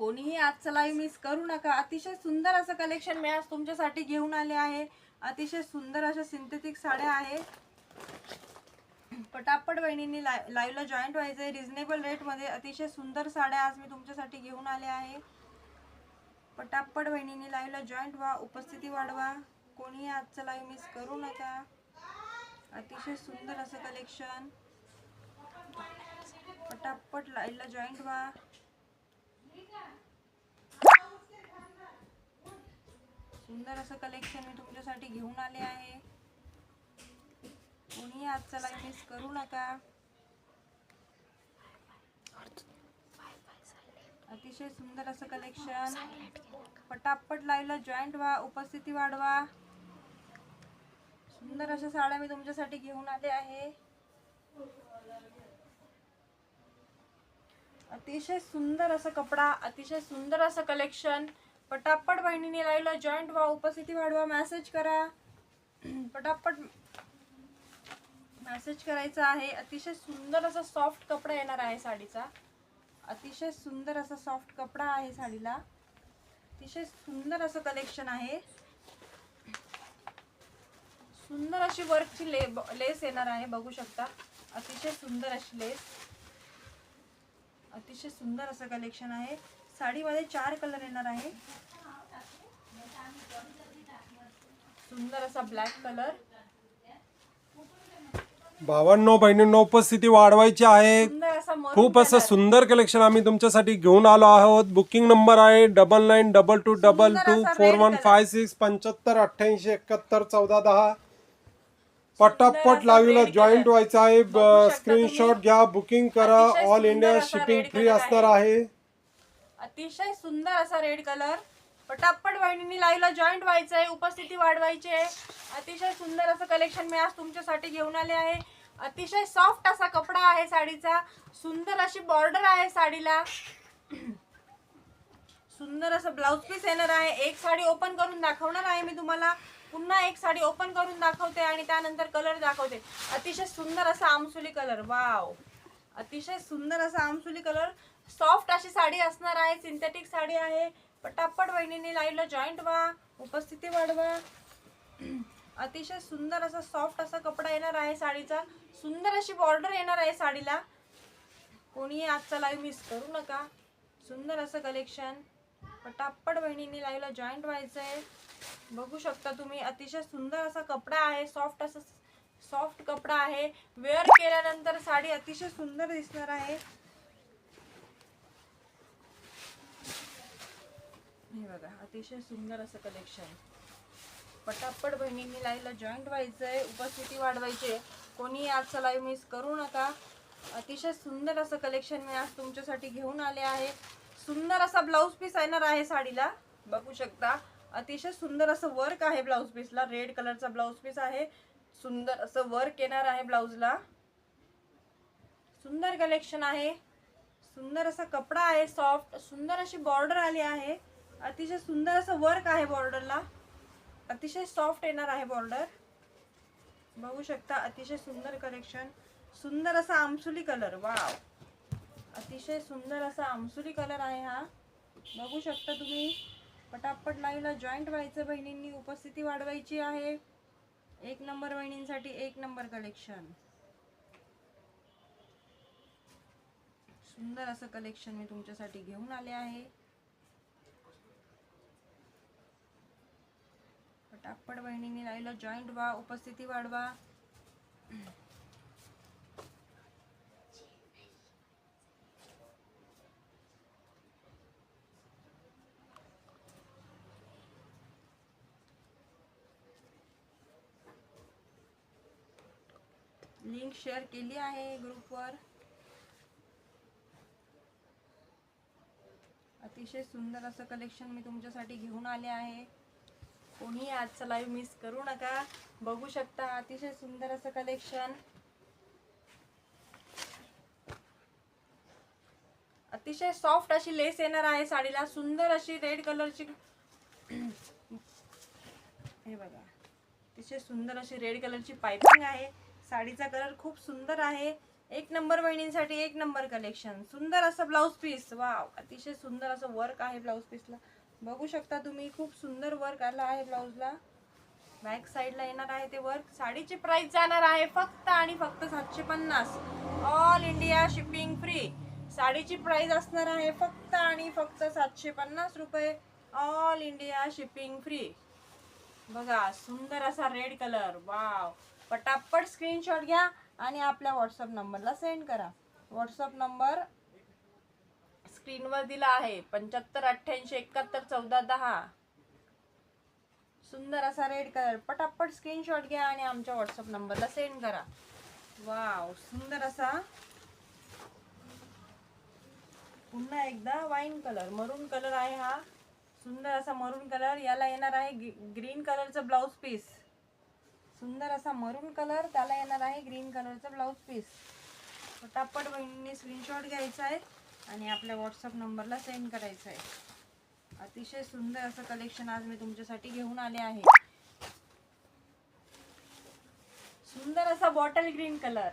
कोणीही आजचा live miss करू नका. अतिशय सुंदर असं कलेक्शन मी आज तुमच्यासाठी घेऊन आले आहे. अतिशय सुंदर अशा सिंथेटिक साड्या आहेत पटापट वहिनींनी लाईव्हला जॉईंट व्हायचं आहे रिझनेबल रेटमध्ये अतिशय सुंदर साड्या आज मी तुमच्यासाठी घेऊन आले आहे. पटापट वहिनींनी लाईव्हला जॉईंट व्हा उपस्थिती वाढवा. कोणीही आजचा लाईव्ह मिस करू नका. अतिशय सुंदर असं कलेक्शन पटापट लाईव्हला जॉईंट व्हा. सुंदर असं कलेक्शन मी तुमच्यासाठी घेऊन आले आहे. कोणीही आजचा लाईव्ह मिस करू नका. अतिशय सुंदर असं कलेक्शन पटापट लाईव्हला जॉईंट व्हा उपस्थिती वाढवा. सुंदर अशा साड्या मी तुमच्यासाठी घेऊन आले आहे. अतिशय सुंदर असा कपडा अतिशय सुंदर असं कलेक्शन पटापट बहिणीने लाईव्हला जॉईंट व्हा उपस्थिती वाढवा मॅसेज करा. पटापट मॅसेज करायचा आहे. अतिशय सुंदर असा सॉफ्ट कपडा येणार आहे साडीचा. अतिशय सुंदर असा सॉफ्ट कपडा आहे साडीला. अतिशय सुंदर असं कलेक्शन आहे. सुंदर अशी वर्कची ले लेस येणार आहे बघू शकता. अतिशय सुंदर अशी लेस. अतिशय सुंदर असं कलेक्शन आहे. साडीमध्ये चार कलर येणार आहे. सुंदर असा ब्लॅक कलर भावांनो बहिणींनो उपस्थिती वाढवायची आहे. खूप असं सुंदर कलेक्शन आम्ही तुमच्यासाठी घेऊन आलो आहोत. बुकिंग नंबर आहे double nine double two double two four one. Five six पंच्याहत्तर अठ्ठ्याऐंशी एकाहत्तर चौदा दहा. पटापट red जॉईंट. व्हायचं आहे. बघू शकता स्क्रीनशॉट तुम्ही. घ्या बुकिंग करा अतिशय ऑल सुंदर इंडिया असा शिपिंग फ्री असणार आहे. अतिशय सुंदर असा रेड कलर पटापट वहिनींनी लाईव्हला जॉईंट व्हायचं आहे उपस्थिती वाढवायची आहे. अतिशय सुंदर असं कलेक्शन मी आज तुमच्यासाठी घेऊन आले आहे. अतिशय सॉफ्ट असा कपडा आहे साडीचा. सुंदर अशी बॉर्डर आहे साडीला. सुंदर असं ब्लाऊज पीस येणार आहे. एक साडी ओपन करून दाखवणार आहे मी तुम्हाला. पुन्हा एक साडी ओपन करून दाखवते आणि त्यानंतर कलर दाखवते. अतिशय सुंदर असा आमसुली कलर वाव अतिशय सुंदर असा आमसुली कलर सॉफ्ट अशी साडी असणार आहे सिंथेटिक साडी आहे. पटापट वहिनीने लाईव्हला जॉईंट व्हा उपस्थिती वाढवा. अतिशय सुंदर असा सॉफ्ट असा कपडा येणार आहे साडीचा. सुंदर अशी बॉर्डर येणार आहे साडीला. कोणीही आजचा लाईव्ह मिस करू नका. सुंदर असं कलेक्शन पटापट बहिणींनी लाईव्हला जॉईंट व्हायचं आहे बघू शकता तुम्ही अतिशय सुंदर असा कपडा आहे सॉफ्ट असा सॉफ्ट कपडा आहे. वेअर केल्यानंतर साडी अतिशय सुंदर दिसणार आहे. हे बघा अतिशय सुंदर असं कलेक्शन पटापट बहिणींनी लाईव्हला जॉईंट व्हायचं आहे उपस्थिती वाढवायची कोणी आजचा लाईव्ह मिस करू नका. अतिशय सुंदर असं कलेक्शन मी आज तुमच्यासाठी घेऊन आले आहे. सुंदर असा ब्लाऊज पीस येणार आहे साडीला. बघू शकता. अतिशय सुंदर असं वर्क आहे ब्लाऊज पीसला रेड कलरचा ब्लाऊज पीस आहे. सुंदर असं वर्क येणार आहे ब्लाऊजला सुंदर कलेक्शन आहे. सुंदर असा कपडा आहे सॉफ्ट सुंदर अशी बॉर्डर आली आहे. अतिशय सुंदर असं वर्क आहे बॉर्डरला अतिशय सॉफ्ट येणार आहे बॉर्डर बघू शकता. अतिशय सुंदर कलेक्शन सुंदर असा आमसुली कलर वाव अतिशय सुंदर असा आमसुली कलर आहे हा. बघू शकता तुम्ही. पटापट लाईव्हला जॉईंट व्हायचं बहिणींनी उपस्थिती वाढवायची आहे. एक नंबर बहिणींसाठी एक नंबर कलेक्शन सुंदर असं कलेक्शन मी तुमच्यासाठी घेऊन आले आहे. पटापट बहिणींनी लाईव्हला जॉईंट व्हा उपस्थिती वाढवा. लिंक शेअर केली आहे ग्रुपवर अतिशय सुंदर असं कलेक्शन मी तुमच्यासाठी घेऊन आले आहे. कोणी आजचा लाईव्ह मिस करू नका. बघू शकता अतिशय सुंदर असं कलेक्शन अतिशय सॉफ्ट अशी लेस येणार आहे साडीला. सुंदर अशी रेड कलरची हे बघा. अतिशय सुंदर अशी रेड कलरची पायपिंग आहे. साडीचा कलर खूप सुंदर आहे. एक नंबर बहिणींसाठी एक नंबर कलेक्शन सुंदर असं ब्लाऊज पीस वाव अतिशय सुंदर असं वर्क आहे ब्लाऊज पीसला बघू शकता तुम्ही खूप सुंदर वर्क आलं आहे ब्लाऊजला बॅक साईडला येणार आहे ते वर्क साडीची प्राइस जाणार आहे फक्त आणि फक्त सातशे पन्नास. ऑल इंडिया शिपिंग फ्री साडीची प्राइस असणार आहे फक्त आणि फक्त सातशे पन्नास रुपये. ऑल इंडिया शिपिंग फ्री बघा सुंदर असा रेड कलर वाव पटापट स्क्रीनशॉट घ्या आणि आपल्या व्हॉट्सअप नंबरला सेंड करा. व्हॉट्सअप नंबर स्क्रीनवर दिला आहे. पंच्याहत्तर अठ्ठ्याऐंशी एकाहत्तर चौदा दहा. सुंदर असा रेड कलर पटापट स्क्रीनशॉट घ्या आणि आमच्या व्हॉट्सअप नंबरला सेंड करा. वाव सुंदर असा. पुन्हा एकदा वाईन कलर मरून कलर आहे हा. सुंदर असा मरून कलर याला येणार आहे ग्रीन कलरचं ब्लाऊज पीस सुंदर असा मरून कलर त्याला येणार आहे ग्रीन कलरचं ब्लाऊज पीस पटापट बहिणींनी स्क्रीनशॉट घ्यायचा आहे आणि आपल्या व्हॉट्सअप नंबरला सेंड करायचं आहे. अतिशय सुंदर असं कलेक्शन आज मी तुमच्यासाठी घेऊन आले आहे. सुंदर असा बॉटल ग्रीन कलर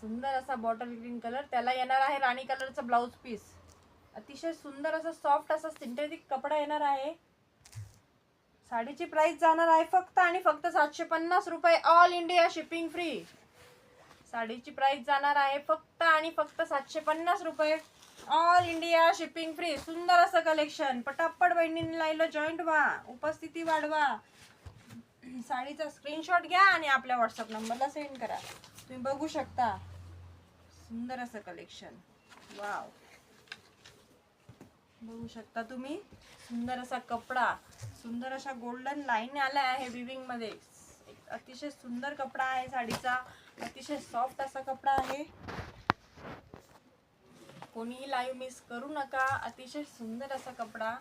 सुंदर असा बॉटल ग्रीन कलर त्याला येणार आहे राणी कलरचा ब्लाऊज पीस अतिशय सुंदर असा सॉफ्ट असा सिंथेटिक कपडा येणार आहे. साडीची प्राइस जाणार आहे फक्त आणि फक्त सातशे पन्नास रुपये ऑल इंडिया शिपिंग फ्री साडीची प्राइस जाणार आहे फक्त आणि फक्त सातशे पन्नास रुपये ऑल इंडिया शिपिंग फ्री सुंदर असं कलेक्शन पटापट बहिणींनी लाईलं जॉईंट व्हा उपस्थिती वाढवा. साडीचा स्क्रीनशॉट घ्या आणि आपल्या व्हॉट्सअप नंबरला सेंड करा. तुम्ही बघू शकता. सुंदर असं कलेक्शन वाव बघू शकता तुम्ही. सुंदर असा कपडा सुंदर अशा गोल्डन लाईन आल्या आहे विविंगमध्ये. अतिशय सुंदर कपडा आहे साडीचा. अतिशय सॉफ्ट असा कपडा आहे. कोणीही लाईव्ह मिस करू नका. अतिशय सुंदर असा कपडा.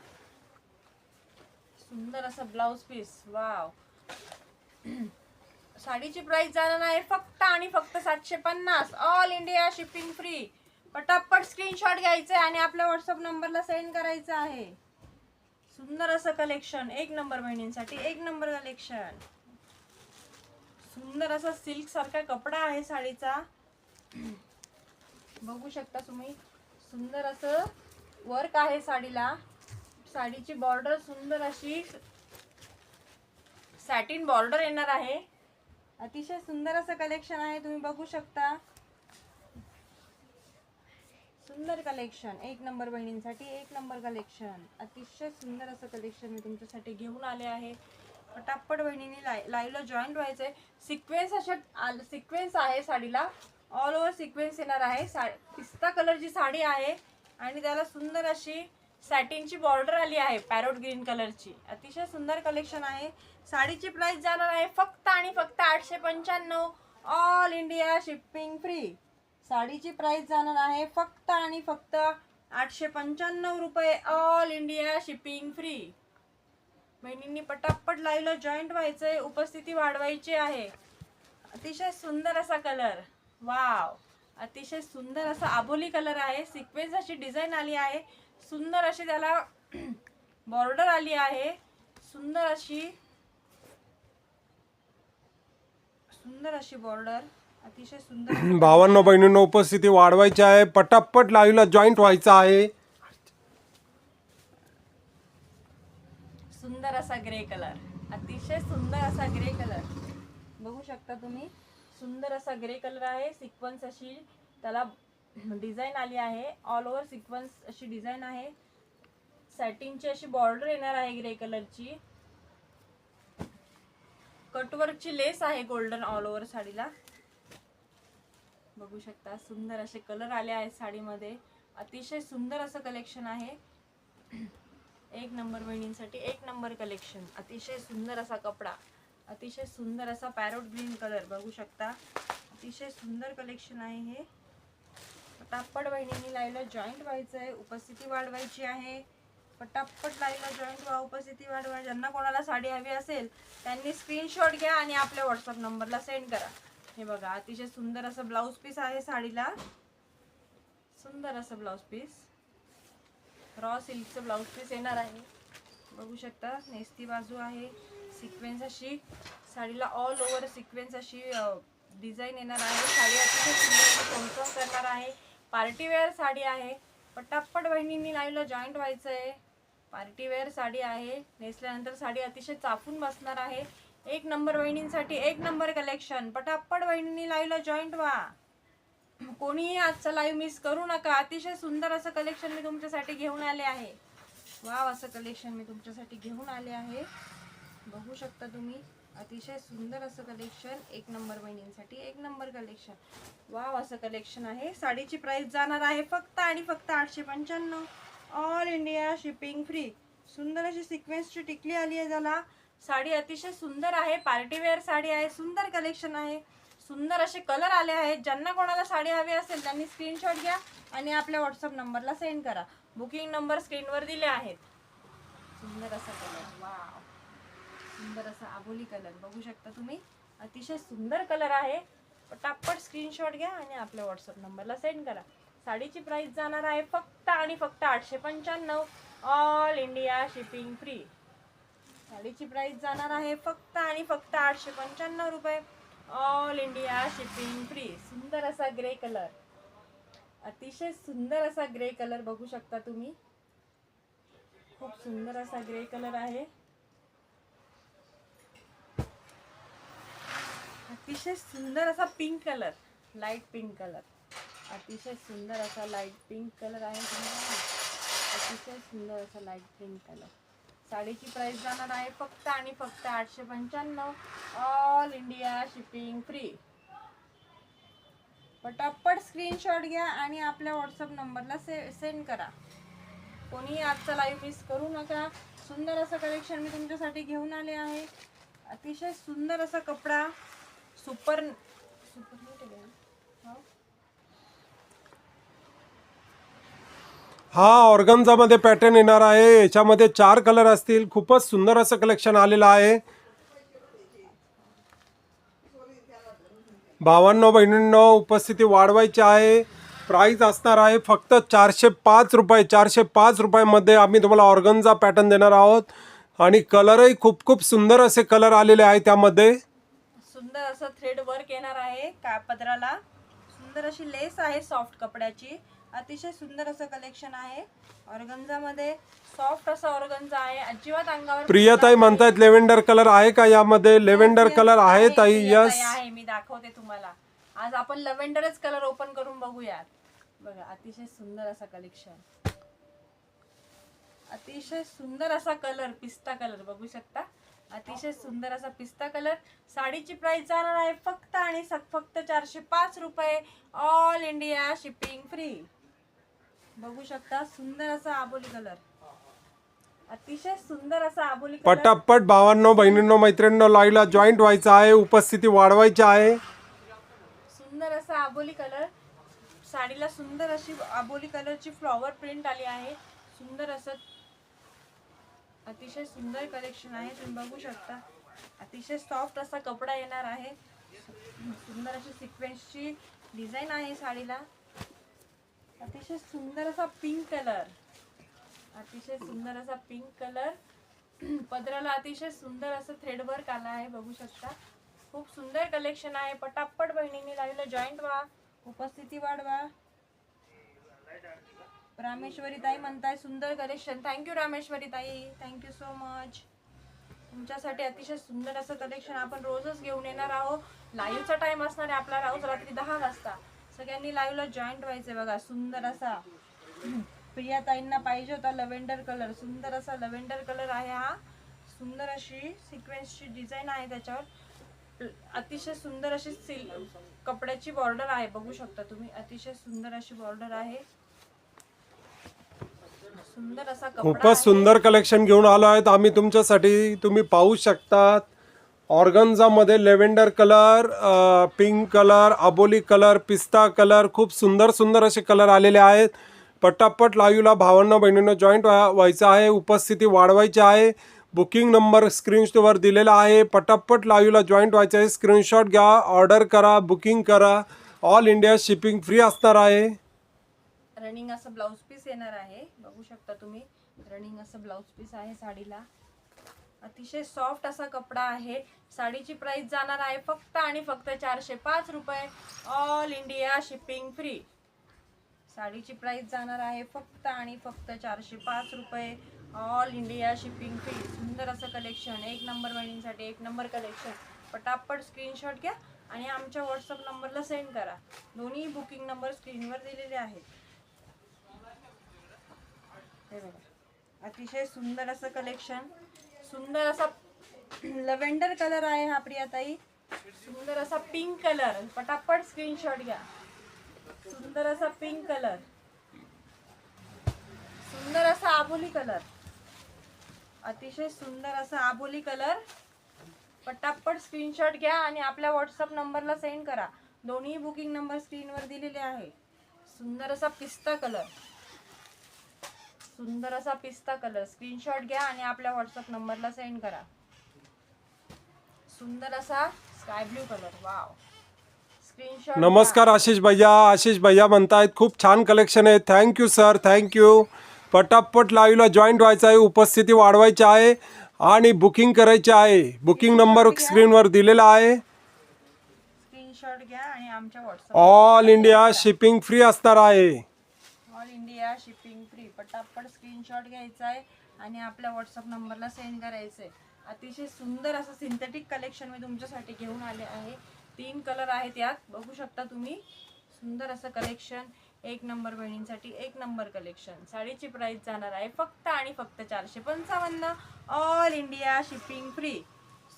सुंदर असा ब्लाऊज पीस वाव साडीची प्राइस जाणार आहे फक्त आणि फक्त सातशे पन्नास. ऑल इंडिया शिपिंग फ्री पटापट स्क्रीनशॉट घ्यायचं आणि आपल्या व्हॉट्सअप नंबरला सेंड करायचं आहे. सुंदर असं कलेक्शन एक नंबर बहिणींसाठी एक नंबर कलेक्शन सुंदर असा सिल्क सारखा कपडा आहे साडीचा. बघू शकता तुम्ही सुंदर असं वर्क आहे साडीला. साडीची बॉर्डर सुंदर अशी सॅटिन बॉर्डर येणार आहे. अतिशय सुंदर असं कलेक्शन आहे तुम्ही बघू शकता. सुंदर कलेक्शन एक नंबर बहिणींसाठी एक नंबर कलेक्शन अतिशय सुंदर असं कलेक्शन मी तुमच्यासाठी घेऊन आले आहे. पटापट बहिणींनी लाय लाईव्हला जॉईन आहे सिक्वेन्स अशा सिक्वेन्स आहे साडीला. ऑल ओव्हर सिक्वेन्स येणार आहे. सा पिस्ता कलरची साडी आहे. आणि त्याला सुंदर अशी सॅटिनची बॉर्डर आली आहे पॅरोट ग्रीन कलरची अतिशय सुंदर कलेक्शन आहे. साडीची प्राइस जाणार आहे फक्त आणि फक्त आठशे पंच्याण्णव. ऑल इंडिया शिपिंग फ्री साडीची प्राइस जाणार आहे फक्त आणि फक्त आठशे पंच्याण्णव रुपये. ऑल इंडिया शिपिंग फ्री बहिणींनी पटापट लाईव्हला जॉईंट व्हायचंय उपस्थिती वाढवायची आहे. अतिशय सुंदर असा कलर वाव अतिशय सुंदर असा आबोली कलर आहे. सिक्वेन्स अशी डिझाईन आली आहे. सुंदर अशी त्याला बॉर्डर आली आहे. सुंदर अशी सुंदर अशी बॉर्डर अतिशय सुंदर भावांनो बहिणींनो उपस्थिती वाढवायची आहे. पटापट लाईव्हला जॉईंट व्हायचं आहे. सुंदर असा ग्रे कलर अतिशय सुंदर असा ग्रे कलर बघू शकता तुम्ही सुंदर असा ग्रे कलर आहे. सिक्वन्स अशी त्याला डिझाईन आली आहे. ऑल ओव्हर सिक्वन्स अशी डिझाईन आहे. सॅटिनची अशी बॉर्डर येणार आहे ग्रे कलरची कटवर्कची लेस आहे गोल्डन ऑल ओव्हर साडीला. बघू शकता. सुंदर असे कलर आले आहेत साडीमध्ये. अतिशय सुंदर असं कलेक्शन आहे. एक नंबर बहिणींसाठी एक नंबर कलेक्शन अतिशय सुंदर असा कपडा. अतिशय सुंदर असा पॅरोट ग्रीन कलर बघू शकता. अतिशय सुंदर कलेक्शन आहे हे. पटापट बहिणींनी लाईव्हला जॉईंट व्हायचं आहे. उपस्थिती वाढवायची आहे. पटापट लाईव्हला जॉईंट व्हा उपस्थिती वाढवा. ज्यांना कोणाला साडी हवी असेल त्यांनी स्क्रीनशॉट घ्या आणि आपल्या व्हॉट्सअप नंबरला सेंड करा. हे बघा अतिशय सुंदर असं ब्लाऊज पीस आहे साडीला. सुंदर असं ब्लाऊज पीस रॉ सिल्कचं ब्लाऊज पीस येणार आहे. बघू शकता नेस्ती बाजू आहे. सिक्वेन्स अशी साडीला ऑल ओव्हर सिक्वेन्स अशी डिझाईन येणार आहे. साडी अतिशय सुंदर चमचम करणार आहे. पार्टीवेअर साडी आहे. पटापट बहिणींनी लाईव्हला जॉईंट व्हायचं आहे पार्टीवेअर साडी आहे. नेसल्यानंतर साडी अतिशय चापून बसणार आहे. एक नंबर वहिनींसाठी एक नंबर कलेक्शन पटापट वहिनी लाईव्हला जॉईंट व्हा. कोणीही आजचा लाईव्ह मिस करू नका. अतिशय सुंदर असं कलेक्शन मी तुमच्यासाठी घेऊन आले आहे. वाव असं कलेक्शन मी तुमच्यासाठी घेऊन आले आहे. बघू शकता तुम्ही. अतिशय सुंदर असं कलेक्शन एक नंबर बहिणींसाठी एक नंबर कलेक्शन वाव असं कलेक्शन आहे. साडीची प्राइस जाणार आहे फक्त आणि फक्त आठशे पंच्याण्णव. ऑल इंडिया शिपिंग फ्री सुंदर अशी सिक्वेन्सची टिकली आली आहे ज्याला साडी अतिशय सुंदर आहे पार्टीवेअर साडी आहे सुंदर कलेक्शन आहे. सुंदर असे कलर आले आहेत. ज्यांना कोणाला साडी हवी असेल त्यांनी स्क्रीनशॉट घ्या आणि आपल्या व्हॉट्सअप नंबरला सेंड करा. बुकिंग नंबर स्क्रीनवर दिले आहेत. सुंदर असा कलर वा सुंदर असा आबोली कलर बघू शकता तुम्ही. अतिशय सुंदर कलर आहे. पटापट स्क्रीनशॉट घ्या आणि आपल्या व्हॉट्सअप नंबरला सेंड करा. साडीची प्राइस जाणार आहे फक्त आणि फक्त आठशे पंच्याण्णव. ऑल इंडिया शिपिंग फ्री साडीची प्राईस जाणार आहे फक्त आणि फक्त आठशे पंच्याण्णव रुपये. ऑल इंडिया शिपिंग फ्री सुंदर असा ग्रे कलर अतिशय सुंदर असा ग्रे कलर बघू शकता तुम्ही. खूप सुंदर असा ग्रे कलर आहे. अतिशय सुंदर असा pink colour light pink colour अतिशय सुंदर असा लाइट पिंक कलर आहे. अतिशय सुंदर असा लाइट पिंक कलर साडीची प्राईस जाणार आहे फक्त आणि फक्त आठशे पंच्याण्णव. ऑल इंडिया शिपिंग फ्री पटापट स्क्रीनशॉट घ्या आणि आपल्या व्हॉट्सअप नंबरला से सेंड करा. कोणी आजचा लाईव्ह मिस करू नका. सुंदर असं कलेक्शन मी तुमच्यासाठी घेऊन आले आहे. अतिशय सुंदर असा कपडा. सुपर नीट आहे ना? हो. हा ऑर्गन्झामध्ये पॅटर्न येणार आहे. याच्यामध्ये चार कलर असतील. खूपच सुंदर असं कलेक्शन आलेलं आहे. बावन्न बहिणींनो उपस्थिती वाढवायची आहे. प्राईज असणार आहे फक्त चारशे पाच रुपये. चारशे पाच रुपयामध्ये आम्ही तुम्हाला ऑर्गन्झा पॅटर्न देणार आहोत. आणि कलरही खूप खूप सुंदर असे कलर आलेले आहे त्यामध्ये. सुंदर असं थ्रेड वर्क येणार आहे का पदराला सुंदर अशी लेस आहे सॉफ्ट कपड्याची. अतिशय सुंदर असं कलेक्शन आहे. ऑर्गन्झामध्ये सॉफ्ट असा ऑर्गन्झा आहे. अजिबात अंगावर प्रियताई म्हणतायत लेव्हेंडर कलर आहे का यामध्ये? लेव्हेंडर कलर आहे ताई. प्रियताई यस आहे. मी दाखवते तुम्हाला. आज आपण लव्हेंडरच कलर ओपन करून बघूयात. बघा अतिशय सुंदर असा कलेक्शन अतिशय सुंदर असा कलर पिस्ता कलर बघू शकता? अतिशय सुंदर असा पिस्ता कलर साडीची प्राइस जाणार आहे फक्त आणि फक्त चारशे पाच रुपये. ऑल इंडिया शिपिंग फ्री बघू शकता सुंदर असा आबोली कलर अतिशय सुंदर असा आबोली कलर पटापट भावांनो बहिणींनो मैत्रिणींनो लाईव्हला जॉईंट व्हायचं आहे उपस्थिती वाढवायची आहे. सुंदर असा आबोली कलर साडीला सुंदर अशी आबोली कलरची फ्लॉवर प्रिंट आली आहे. सुंदर असं अतिशय सुंदर कलेक्शन आहे. तुम्ही बघू शकता अतिशय सॉफ्ट असा कपडा येणार आहे. सुंदर अशी सिक्वेन्सची डिझाईन आहे साडीला. अतिशय सुंदर असा पिंक कलर अतिशय सुंदर असा पिंक कलर पदराला अतिशय सुंदर असं थ्रेडवर्क आला आहे बघू शकता. खूप सुंदर कलेक्शन आहे. पटापट बहिणींनी लावलेलं जॉईंट व्हा उपस्थिती वाढवा रामेश्वरी ताई म्हणताय सुंदर कलेक्शन थँक्यू रामेश्वरी ताई. थँक्यू सो मच तुमच्यासाठी अतिशय सुंदर असं कलेक्शन आपण रोजच घेऊन येणार आहोत. लाईव्हचा टाइम असणार आहे आपला. रोज रात्री दहा वाजता. सगळ्यांनी लाईव्हला जॉईंट व्हायचंय बघा. सुंदर असा. प्रिया ताईंना पाहिजे होता लव्हेंडर कलर सुंदर असा लव्हेंडर कलर आहे हा. सुंदर अशी सिक्वेन्सची डिझाईन आहे त्याच्यावर. अतिशय सुंदर अशी सिल कपड्याची बॉर्डर आहे. बघू शकता तुम्ही. अतिशय सुंदर अशी बॉर्डर आहे. सुंदर असा खूपच. सुंदर कलेक्शन घेऊन आलो आहेत. आम्ही तुमच्यासाठी तुम्ही पाहू शकतात. ऑर्गन्झामध्ये लेव्हेंडर कलर पिंक कलर अबोली कलर पिस्ता कलर खूप सुंदर सुंदर असे कलर आलेले आहेत. पटापट लाईव्हला भावांना बहिणींना जॉईंट व्हायचं आहे. उपस्थिती वाढवायची आहे. बुकिंग नंबर स्क्रीनशॉटवर दिलेला आहे. पटापट लाईव्हला जॉईंट व्हायचं आहे. स्क्रीनशॉट घ्या ऑर्डर करा बुकिंग करा. ऑल इंडिया शिपिंग फ्री असणार आहे. रनिंग असं ब्लाऊज पीस येणार आहे. बघू शकता तुम्ही. रनिंग असं ब्लाऊज पीस आहे साडीला. अतिशय सॉफ्ट असा कपडा आहे. साडीची प्राइस जाणार आहे फक्त आणि फक्त चारशे पाच रुपये. ऑल इंडिया शिपिंग फ्री साडीची प्राइस जाणार आहे फक्त आणि फक्त चारशे पाच रुपये. ऑल इंडिया शिपिंग फ्री सुंदर असं कलेक्शन एक नंबर बहिणींसाठी एक नंबर कलेक्शन पटापट स्क्रीनशॉट घ्या आणि आमच्या व्हॉट्सअप नंबरला सेंड करा. दोन्ही बुकिंग नंबर स्क्रीनवर दिलेले आहेत. हे बघा. अतिशय सुंदर असं कलेक्शन सुंदर असा लव्हेंडर कलर आहे हा प्रियाताई. सुंदर असा पिंक कलर पटापट स्क्रीनशॉट घ्या. सुंदर असा पिंक कलर सुंदर असा आबोली कलर अतिशय सुंदर असा आबोली कलर पटापट स्क्रीनशॉट घ्या आणि आपल्या व्हॉट्सअप नंबरला सेंड करा. दोन्ही बुकिंग नंबर स्क्रीनवर दिलेले आहे. सुंदर असा पिस्ता कलर सुंदर असा पिस्ता कलर स्क्रीनशॉट घ्या आणि आपल्या व्हॉट्सअप नंबरला सेंड करा. सुंदर असा sky blue colour wow screenshot नमस्कार आशिष भैया. आशिष भैया म्हणतायत खूप छान कलेक्शन आहे. थँक्यू सर थँक्यू पटापट लाईव्हला जॉईंट व्हायचं आहे. उपस्थिती वाढवायची आहे आणि बुकिंग करायची आहे. बुकिंग नंबर स्क्रीनवर दिलेला आहे. स्क्रीनशॉट घ्या आणि आमच्या WhatsApp all India shipping free असणार आहे ऑल इंडिया शिपिंग फ्री पटापट स्क्रीनशॉट घ्यायचा आहे आणि आपल्या व्हॉट्सअप नंबरला सेंड करायचं आहे अतिशय सुंदर असं सिंथेटिक कलेक्शन मी तुमच्यासाठी घेऊन आले आहे. तीन कलर आहेत यात. बघू शकता तुम्ही. सुंदर असं कलेक्शन एक नंबर बहिणींसाठी एक नंबर कलेक्शन साडीची प्राईस जाणार आहे फक्त आणि फक्त चारशे पंचावन्न. ऑल इंडिया शिपिंग फ्री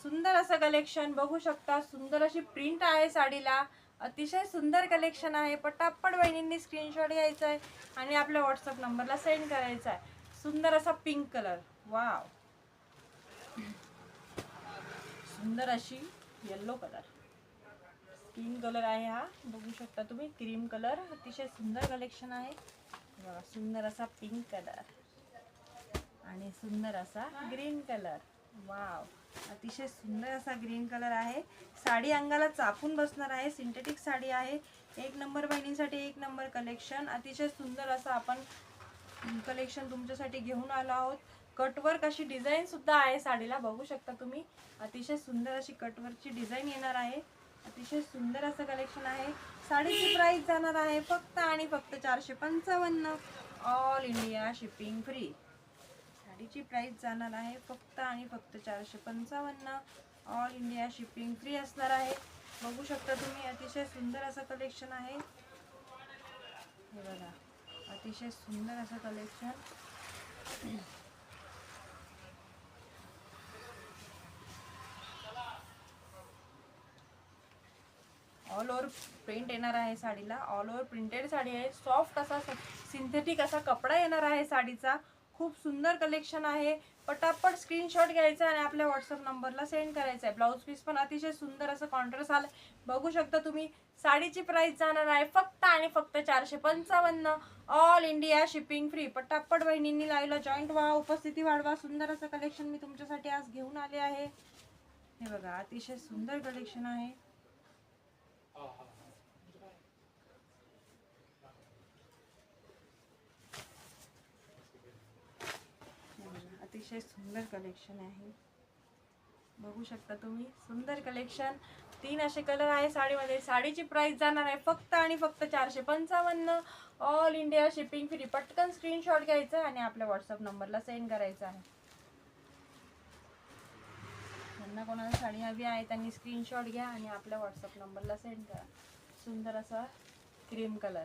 सुंदर असं कलेक्शन बघू शकता. सुंदर अशी प्रिंट आहे साडीला. अतिशय सुंदर कलेक्शन आहे. पटापट बहिणींनी स्क्रीनशॉट घ्यायचा आहे आणि आपल्या व्हॉट्सअप नंबरला सेंड करायचा आहे सुंदर असा पिंक कलर वाव सुंदर अशी येल्लो कलर स्किन कलर आहे हा. बघू शकता तुम्ही क्रीम कलर अतिशय सुंदर कलेक्शन आहे. बघा, सुंदर असा पिंक कलर आणि सुंदर असा ग्रीन कलर वाव अतिशय सुंदर असा ग्रीन कलर आहे. साडी अंगाला चापून बसणार आहे. सिंथेटिक साडी आहे. एक नंबर बहिणींसाठी एक नंबर कलेक्शन अतिशय सुंदर असं आपण कलेक्शन तुमच्यासाठी घेऊन आलो आहोत. कटवर्क अशी डिझाईनसुद्धा आहे साडीला. बघू शकता तुम्ही. अतिशय सुंदर अशी कटवर्कची डिझाईन येणार आहे. अतिशय सुंदर असं कलेक्शन आहे. साडीची प्राईस जाणार आहे फक्त आणि फक्त चारशे पंचावन्न. ऑल इंडिया शिपिंग फ्री साडीची प्राईस जाणार आहे. फक्त आणि फक्त चारशे पंचावन्न. ऑल इंडिया शिपिंग फ्री असणार आहे. बघू शकता तुम्ही अतिशय सुंदर असं कलेक्शन आहे. हे बघा अतिशय सुंदर असं कलेक्शन ऑल ओव्हर प्रिंट येणार आहे साडीला. ऑल ओव्हर प्रिंटेड साडी आहे. सॉफ्ट असा सिंथेटिक असा कपडा येणार आहे साडीचा. खूप सुंदर कलेक्शन आहे. पटापट स्क्रीनशॉट घ्यायचा आणि आपल्या व्हॉट्सअप नंबरला सेंड करायचा आहे. ब्लाऊज पीस पण अतिशय सुंदर असं कॉन्ट्रास्ट आलं. बघू शकता तुम्ही साडीची प्राइस जाणार आहे फक्त आणि फक्त चारशे पंचावन्न. ऑल इंडिया शिपिंग फ्री पटापट बहिणींनी लाईव्हला जॉईंट व्हा उपस्थिती वाढवा. सुंदर असं कलेक्शन मी तुमच्यासाठी आज घेऊन आले आहे. हे बघा अतिशय सुंदर कलेक्शन आहे. अतिशय सुंदर कलेक्शन आहे. बघू शकता तुम्ही सुंदर कलेक्शन तीन असे कलर आहे साडीमध्ये. साडीची प्राइस जाणार आहे फक्त आणि फक्त चारशे पंचावन्न. ऑल इंडिया शिपिंग फ्री पटकन स्क्रीनशॉट घ्यायचा आणि आपल्या व्हॉट्सअप नंबरला सेंड करायचा आहे. ज्यांना कोणाला साडी हवी आहे त्यांनी स्क्रीनशॉट घ्या आणि आपल्या व्हॉट्सअप नंबरला सेंड करा. सुंदर असा क्रीम कलर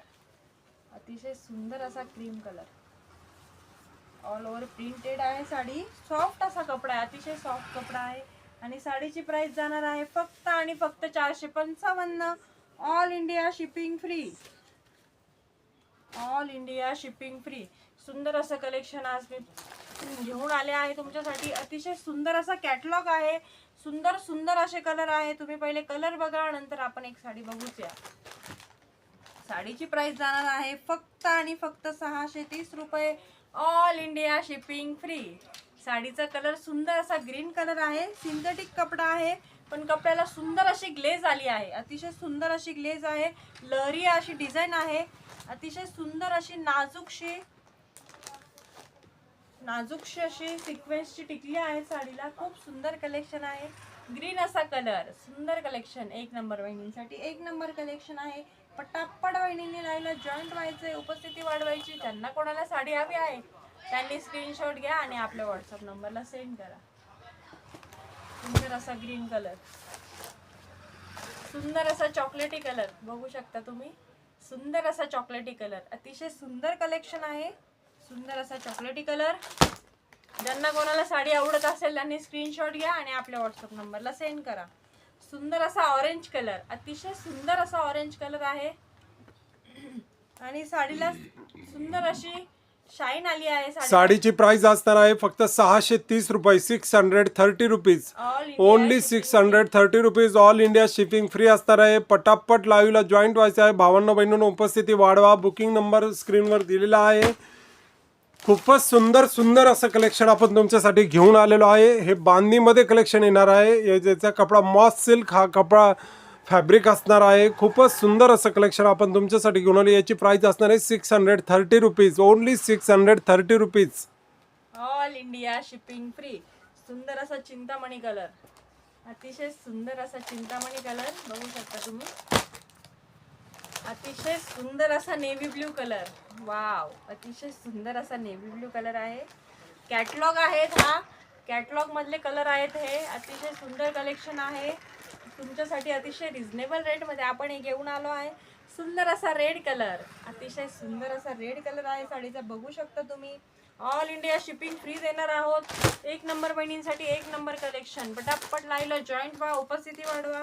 अतिशय सुंदर असा cream colour all over printed आहे साडी. सॉफ्ट असा कपडा आहे अतिशय सॉफ्ट कपडा आहे. आणि साडीची प्राइस जाणार आहे फक्त आणि फक्त चारशे पंचावन्न. All India shipping free all India shipping free सुंदर असं कलेक्शन आज मी घेऊन आले आहे तुमच्यासाठी. अतिशय सुंदर असा कॅटलॉग आहे. सुंदर सुंदर असे कलर आहे. तुम्ही पहिले कलर बघा नंतर आपण एक साडी बघूच या साडीची प्राइस जाणार आहे फक्त आणि फक्त सहाशे तीस रुपये. All India shipping free. साडीचा कलर सुंदर असा ग्रीन कलर आहे. सिंथेटिक कपडा आहे. पण कपड्याला सुंदर अशी ग्लेज आली आहे. अतिशय सुंदर अशी ग्लेज आहे. लहरी अशी डिझाईन आहे. अतिशय सुंदर अशी नाजूकशी नाजूकशी अशी सिक्वेन्सची टिकली आहे साडीला. खूप सुंदर कलेक्शन आहे. ग्रीन असा कलर. सुंदर कलेक्शन एक नंबर वहिनींसाठी एक नंबर कलेक्शन आहे. पटापट वहिनींनी लाईला जॉईंट व्हायचंय उपस्थिती वाढवायची ज्यांना कोणाला साडी हवी आहे त्यांनी स्क्रीनशॉट घ्या आणि आपल्या व्हॉट्सअप नंबरला सेंड करा. सुंदर असा ग्रीन कलर सुंदर असा चॉकलेटी कलर बघू शकता तुम्ही? सुंदर असा चॉकलेटी कलर अतिशय सुंदर कलेक्शन आहे. सुंदर असा चॉकलेटी कलर ज्यांना कोणाला साडी आवडत असेल त्यांनी स्क्रीनशॉट घ्या आणि आपल्या व्हॉट्सअप नंबरला सेंड करा. सुंदर असा ऑरेंज कलर अतिशय सुंदर असा ऑरेंज कलर आहे. आणि साडीला सुंदर अशी शाईन आली आहे साडी साडीची प्राइस असणार आहे फक्त सहाशे तीस रुपये six hundred thirty rupees only six hundred thirty rupees all India shipping free असणार आहे पटापट लाईव्हला जॉईंट व्हायचं आहे. भावांना बहिणींनो उपस्थिती वाढवा. बुकिंग नंबर स्क्रीनवर दिलेला आहे. खूपच सुंदर सुंदर असं कलेक्शन आपण तुमच्यासाठी घेऊन आलेलो आहे. हे बांधणीमध्ये कलेक्शन येणार आहे. या ज्याचा कपडा मॉस सिल्क हा कपडा फॅब्रिक असणार आहे. खूपच सुंदर असं कलेक्शन आपण तुमच्यासाठी घेऊन आले. याची प्राइस असणार आहे six hundred thirty rupees only six hundred thirty rupees all India shipping free सुंदर असा चिंतामणी कलर अतिशय सुंदर असा चिंतामणी कलर बघू शकता तुम्ही. अतिशय सुंदर असा नेव्ही ब्ल्यू कलर. वाव अतिशय सुंदर असा नेव्ही ब्ल्यू कलर आहे. कॅटलॉग आहेत हा. कॅटलॉग मधले कलर आहेत हे. अतिशय सुंदर कलेक्शन आहे. तुमच्यासाठी अतिशय रिझनेबल रेटमध्ये आपण हे घेऊन आलो आहे. सुंदर असा रेड कलर अतिशय सुंदर असा रेड कलर आहे. साडीचा बघू शकता तुम्ही. ऑल इंडिया शिपिंग फ्री देणार आहोत. एक नंबर बहिणींसाठी एक नंबर कलेक्शन पटापट लाईला जॉईंट व्हा उपस्थिती वाढवा.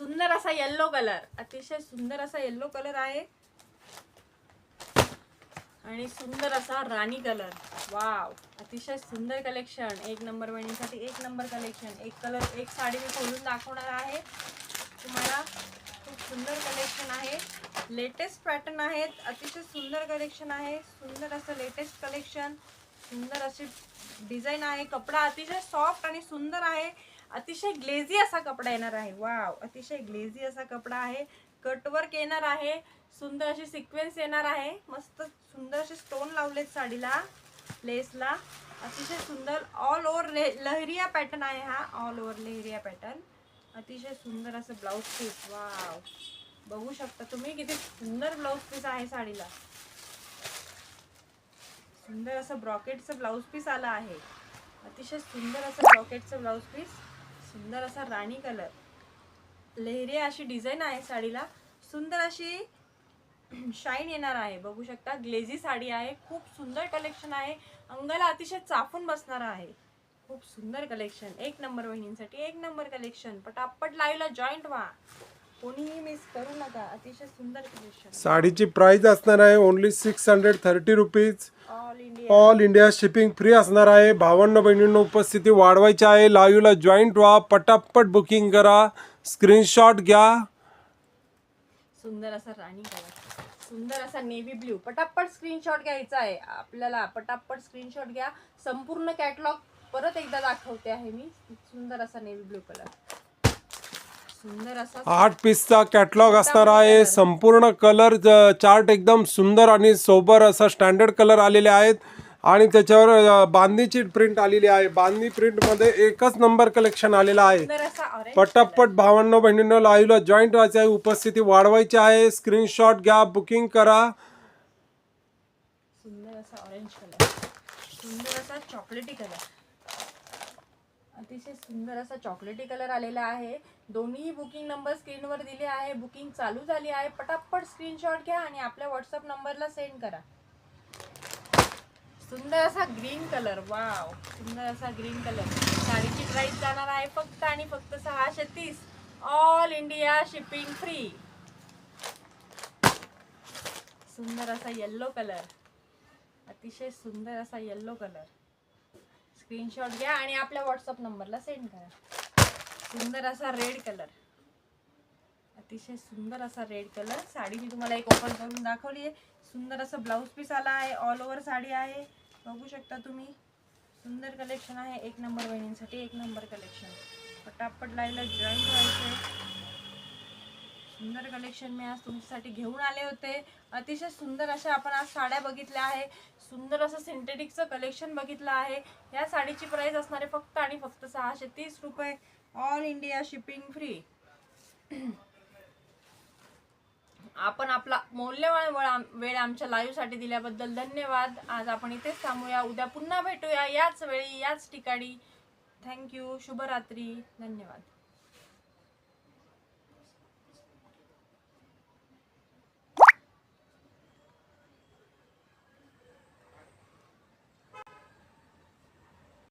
सुंदर असा येल्लो कलर अतिशय सुंदर असा येल्लो कलर आहे. आणि सुंदर असा राणी कलर वाव अतिशय सुंदर कलेक्शन एक नंबर बहिणीसाठी एक नंबर कलेक्शन एक कलर एक साडी मी खोलून दाखवणार आहे. तुम्हाला खूप सुंदर कलेक्शन आहे. लेटेस्ट पॅटर्न आहेत. अतिशय सुंदर कलेक्शन आहे. सुंदर असं लेटेस्ट कलेक्शन सुंदर अशी डिझाईन आहे. कपडा अतिशय सॉफ्ट आणि सुंदर आहे. अतिशय ग्लेझी असा कपडा येणार आहे. वाव अतिशय ग्लेझी असा कपडा आहे. कटवर्क येणार आहे. सुंदर अशी सिक्वेन्स येणार आहे. मस्त सुंदर असे स्टोन लावलेत साडीला लेसला अतिशय सुंदर ऑल ओव्हर लहरिया पॅटर्न आहे हा. ऑल ओव्हर लहरिया पॅटर्न अतिशय सुंदर असं ब्लाऊज पीस वाव बघू शकता तुम्ही किती सुंदर ब्लाऊज पीस आहे साडीला. सुंदर असं ब्रॉकेटचं ब्लाऊज पीस आलं आहे. अतिशय सुंदर असं ब्रॉकेटचं ब्लाऊज पीस सुंदर असा राणी कलर लेहरी अशी डिझाईन आहे साडीला. सुंदर अशी शाईन येणार आहे. बघू शकता ग्लेझी साडी आहे. खूप सुंदर कलेक्शन आहे. अंगाला अतिशय चाफून बसणार आहे. खूप सुंदर कलेक्शन एक नंबर वहिनींसाठी एक नंबर कलेक्शन पटापट लाईव्हला जॉईंट व्हा. कोणीही मिस करू नका. अतिशय सुंदर कलेक्शन साडीची प्राइस असणार आहे only six hundred thirty rupees all India all India shipping free असणार आहे. भावांना बहिणींनो उपस्थिती वाढवायची आहे. लाईव्हला जॉईंट व्हा पटापट बुकिंग करा. स्क्रीनशॉट घ्या. सुंदर असा राणी कलर. सुंदर असा नेव्ही ब्ल्यू पटापट स्क्रीनशॉट घ्यायचा आहे. आपल्याला पटापट स्क्रीनशॉट घ्या. संपूर्ण कॅटलॉग परत एकदा दाखवते आहे मी. सुंदर असा नेव्ही ब्ल्यू कलर सुंदर असा आठ पीसचा कॅटलॉग असणार आहे. संपूर्ण कलर चार्ट एकदम सुंदर आणि सोबर असा स्टँडर्ड कलर आलेले आहेत. आणि त्याच्यावर बांधणीची प्रिंट आलेली आहे. बांधणी प्रिंटमध्ये एकच नंबर कलेक्शन आलेलं आहे. पटापट भावांनो बहिणींनो लाईव्हला जॉईंट व्हायचं आहे. उपस्थिती वाढवायची आहे. स्क्रीनशॉट घ्या बुकिंग करा. सुंदर असा ऑरेंज कलर सुंदर असा चॉकलेटी कलर अतिशय सुंदर असा चॉकलेटी कलर आलेला आहे. दोन्ही बुकिंग नंबर स्क्रीनवर दिले आहे. बुकिंग चालू झाली आहे. पटापट स्क्रीनशॉट घ्या आणि आपल्या व्हॉट्सअप नंबरला सेंड करा. सुंदर असा ग्रीन कलर वाव सुंदर असा ग्रीन कलर साडीची प्राईस जाणार आहे फक्त आणि फक्त सहाशे तीस. ऑल इंडिया शिपिंग फ्री सुंदर असा येल्लो कलर अतिशय सुंदर असा येल्लो कलर स्क्रीनशॉट घ्या आणि आपल्या व्हॉट्सअप नंबरला सेंड करा. सुंदर असा रेड कलर. अतिशय सुंदर असा रेड कलर. साडी मी तुम्हाला एक ओपन करून दाखवली आहे. सुंदर असा ब्लाऊज पीस आला आहे. ऑल ओव्हर साडी आहे. बघू शकता तुम्ही. सुंदर कलेक्शन आहे. एक नंबर बहिणींसाठी एक नंबर कलेक्शन पटापट लाईला जॉईन व्हायचं सुंदर कलेक्शन मी आज तुमच्यासाठी घेऊन आले होते. अतिशय सुंदर अशा आपण आज साड्या बघितल्या आहे. सुंदर असं सिंथेटिकचं कलेक्शन बघितलं आहे. या साडीची प्राईस असणार आहे फक्त आणि फक्त सहाशे तीस रुपये. ऑल इंडिया शिपिंग फ्री आपण आपला मौल्यवान वेळ वेळ आमच्या लाईव्हसाठी दिल्याबद्दल धन्यवाद. आज आपण इथेच थांबूया. उद्या पुन्हा भेटूया याच वेळी याच ठिकाणी. थँक्यू शुभरात्री. धन्यवाद.